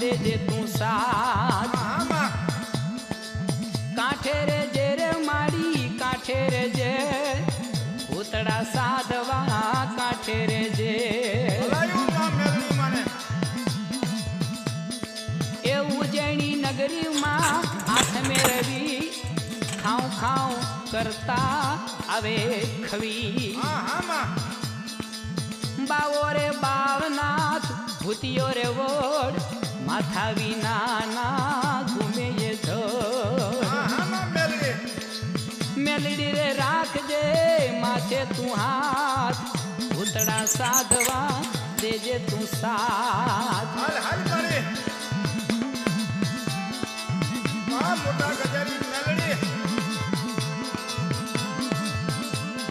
દેજે તું સાથ. કાંઠે રે જે રે મારી કાંઠે રે જે. ભૂતડા સાધવા કાંઠે રે જે. એવું જેણી નગરીમાં હાથ મેળવી ખાઉં ખાઉં કરતા આવે ખવી. બાવો રે બાવનાથ ભૂતિયો રે વોડ માથા વિનાના ઘૂમે એ ધડ હા હા માં મેલડી મેલડી રે રાખજે માથે તું હાથ ભૂતડા સાધવા દેજે તું સાથ હાલ હાલ મારી માં મોટા ગજાની મેલડી